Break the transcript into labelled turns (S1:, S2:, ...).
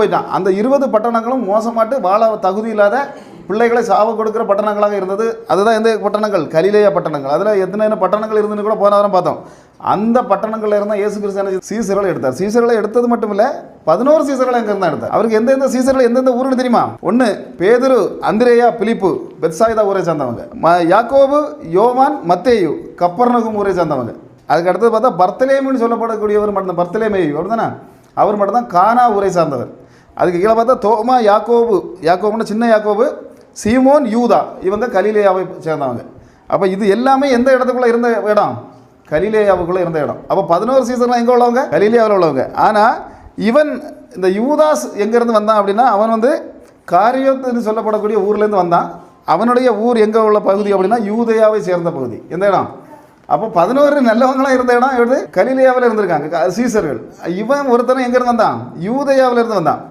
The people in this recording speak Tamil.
S1: போயிட்டான். அந்த இருபது பட்டணங்களும் மோசமாட்டு வாழ தகுதி இல்லாத பிள்ளைகளை சாவ கொடுக்குற பட்டணங்களாக இருந்தது. அதுதான் எந்த பட்டணங்கள்? கலிலேய பட்டணங்கள். அதில் எத்தனை பட்டணங்கள் இருந்துன்னு கூட போன வாரம் பார்த்தோம். அந்த பட்டணங்கள்ல இருந்தால் இயேசு கிறிஸ்து சீசர்களை எடுத்தார். சீசர்களை எடுத்தது மட்டும் இல்லை பதினோரு சீசர்களை அங்கே இருந்தால் எடுத்தார். அவருக்கு எந்தெந்த சீசர்கள் எந்தெந்த ஊருன்னு தெரியுமா? ஒன்று பேதுரு அந்திரேயா பிலிப்பு பெத்சாயிதா ஊரை சேர்ந்தவங்க. ம- யாக்கோபு யோவான் மத்தேயு கப்பர்நகும் ஊரை சேர்ந்தவங்க. அதுக்கு அடுத்தது பார்த்தா பர்த்தலேமின்னு சொல்லப்படக்கூடியவர் மட்டும் பர்த்தலேமேயு அப்படிதானே அவர் மட்டும்தான் கானா ஊரை சார்ந்தவர். அதுக்கு கீழே பார்த்தா தோமா யாக்கோபு. யாக்கோபுன்னா சின்ன யாக்கோபு சீமோன் யூதா. இவங்க கலிலேயாவை சேர்ந்தவங்க. அப்போ இது எல்லாமே எந்த இடத்துக்குள்ளே இருந்த இடம்? கலிலேயாவுக்குள்ளே இருந்த இடம். அப்போ பதினோரு சீசன்லாம் எங்கே உள்ளவங்க? கலிலேயாவில் உள்ளவங்க. ஆனால் இவன் இந்த யூதாஸ் எங்கேருந்து வந்தான் அப்படின்னா அவன் வந்து காரியத்துன்னு சொல்லப்படக்கூடிய ஊர்லேருந்து வந்தான். அவனுடைய ஊர் எங்கே உள்ள பகுதி அப்படின்னா யூதையாவை சேர்ந்த பகுதி. எந்த இடம்? அப்போ பதினோரு நல்லவங்களாம் இருந்த இடம் எது? கலிலேயாவில் இருந்திருக்காங்க சீசர்கள். இவன் ஒருத்தன் எங்கேருந்து வந்தான்? யூதேயாவில் இருந்து வந்தான்.